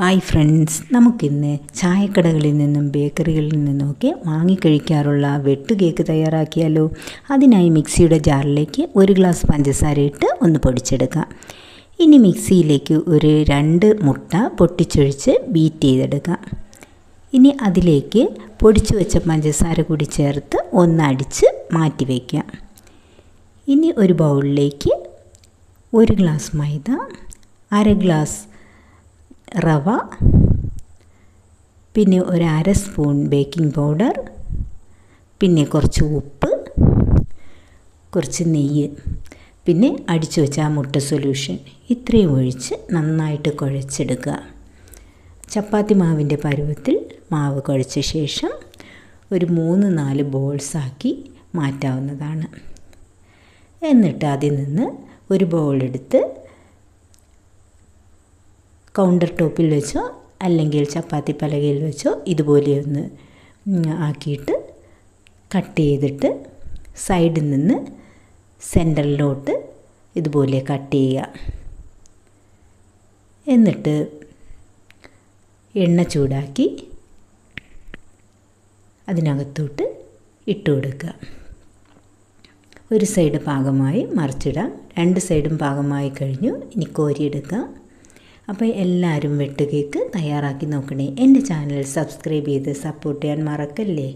Hi friends നമുക്കിന്ന് ചായക്കടകളിൽ നിന്നും ബേക്കറികളിൽ നിന്നുമൊക്കെ വാങ്ങിക്കഴിക്കാറുള്ള വെട്ട് കേക്ക് തയ്യാറാക്കിയാലോ? അതിനായി മിക്സിയുടെ ജാറിലേക്ക് ഒരു ഗ്ലാസ് പഞ്ചസാര ഇട്ട് ഒന്ന് പൊടിച്ചെടുക്കാം. ഇനി മിക്സിയിലേക്ക് ഒരു രണ്ട് മുട്ട പൊട്ടിച്ചൊഴിച്ച് ബീറ്റ് ചെയ്തെടുക്കാം. ഇനി അതിലേക്ക് പൊടിച്ചു വെച്ച പഞ്ചസാര കൂടി ചേർത്ത് ഒന്നടിച്ച് മാറ്റി വയ്ക്കാം ഇനി ഒരു ബൗളിലേക്ക് ഒരു ഗ്ലാസ് മൈദ അര ഗ്ലാസ് റവ പിന്നെ ഒരു അര സ്പൂൺ ബേക്കിംഗ് പൗഡർ പിന്നെ കുറച്ച് ഉപ്പ് കുറച്ച് നെയ്യ് പിന്നെ അടിച്ചു വെച്ച ആ മുട്ട സൊല്യൂഷൻ ഇത്രയും ഒഴിച്ച് നന്നായിട്ട് കുഴച്ചെടുക്കുക. ചപ്പാത്തി മാവിന്റെ പരുവത്തിൽ മാവ് കുഴച്ച ശേഷം ഒരു മൂന്ന് നാല് ബോൾസാക്കി മാറ്റാവുന്നതാണ്. എന്നിട്ട് അതിൽ നിന്ന് ഒരു ബോളെടുത്ത് കൗണ്ടർ ടോപ്പിൽ വെച്ചോ അല്ലെങ്കിൽ ചപ്പാത്തി പലകയിൽ വെച്ചോ ഇതുപോലെ ഒന്ന് ആക്കിയിട്ട് കട്ട് ചെയ്തിട്ട് സൈഡിൽ നിന്ന് സെന്ററിലോട്ട് ഇതുപോലെ കട്ട് ചെയ്യുക. എന്നിട്ട് എണ്ണ ചൂടാക്കി അതിനകത്തോട്ട് ഇട്ട് കൊടുക്കുക. ഒരു സൈഡ് പാകമായി മറിച്ചിടാം. രണ്ട് സൈഡും പാകമായി കഴിഞ്ഞു. ഇനി കോരിയെടുക്കാം അപ്പോൾ എല്ലാവരും വെട്ടുകേക്ക് തയ്യാറാക്കി നോക്കണേ. എന്റെ ചാനൽ സബ്സ്ക്രൈബ് ചെയ്ത് സപ്പോർട്ട് ചെയ്യാൻ മറക്കല്ലേ?